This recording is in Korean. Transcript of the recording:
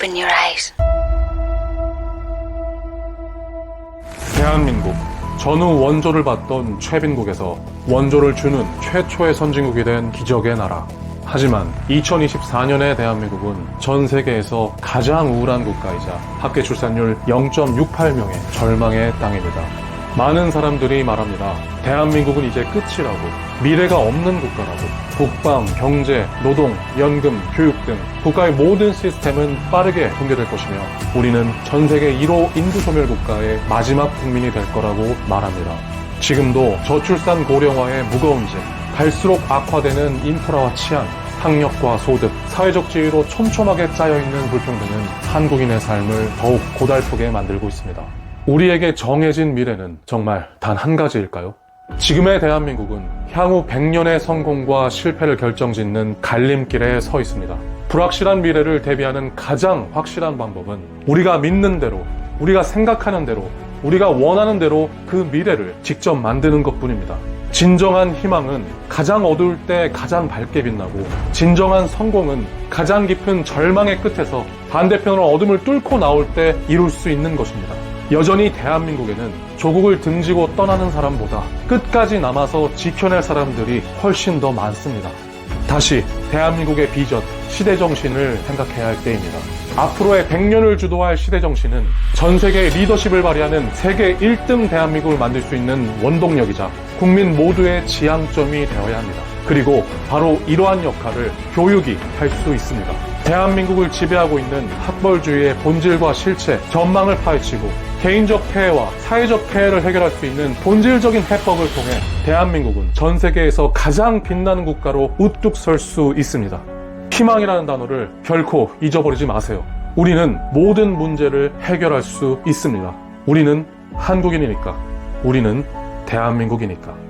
Open your eyes. 대한민국 전후 원조를 받던 최빈국에서 원조를 주는 최초의 선진국이 된 기적의 나라. 하지만 2024년의 대한민국은 전 세계에서 가장 우울한 국가이자 합계 출산율 0.68명의 절망의 땅입니다. 많은 사람들이 말합니다. 대한민국은 이제 끝이라고, 미래가 없는 국가라고, 국방, 경제, 노동, 연금, 교육 등 국가의 모든 시스템은 빠르게 붕괴될 것이며 우리는 전 세계 1호 인구 소멸 국가의 마지막 국민이 될 거라고 말합니다. 지금도 저출산 고령화의 무거운 짐, 갈수록 악화되는 인프라와 치안, 학력과 소득, 사회적 지위로 촘촘하게 짜여있는 불평등은 한국인의 삶을 더욱 고달프게 만들고 있습니다. 우리에게 정해진 미래는 정말 단 한 가지일까요? 지금의 대한민국은 향후 100년의 성공과 실패를 결정짓는 갈림길에 서 있습니다. 불확실한 미래를 대비하는 가장 확실한 방법은 우리가 믿는 대로, 우리가 생각하는 대로, 우리가 원하는 대로 그 미래를 직접 만드는 것 뿐입니다. 진정한 희망은 가장 어두울 때 가장 밝게 빛나고, 진정한 성공은 가장 깊은 절망의 끝에서 반대편으로 어둠을 뚫고 나올 때 이룰 수 있는 것입니다. 여전히 대한민국에는 조국을 등지고 떠나는 사람보다 끝까지 남아서 지켜낼 사람들이 훨씬 더 많습니다. 다시 대한민국의 비전, 시대 정신을 생각해야 할 때입니다. 앞으로의 100년을 주도할 시대 정신은 전 세계의 리더십을 발휘하는 세계 1등 대한민국을 만들 수 있는 원동력이자 국민 모두의 지향점이 되어야 합니다. 그리고 바로 이러한 역할을 교육이 할 수 있습니다. 대한민국을 지배하고 있는 학벌주의의 본질과 실체, 전망을 파헤치고 개인적 폐해와 사회적 폐해를 해결할 수 있는 본질적인 해법을 통해 대한민국은 전 세계에서 가장 빛나는 국가로 우뚝 설 수 있습니다. 희망이라는 단어를 결코 잊어버리지 마세요. 우리는 모든 문제를 해결할 수 있습니다. 우리는 한국인이니까. 우리는 대한민국이니까.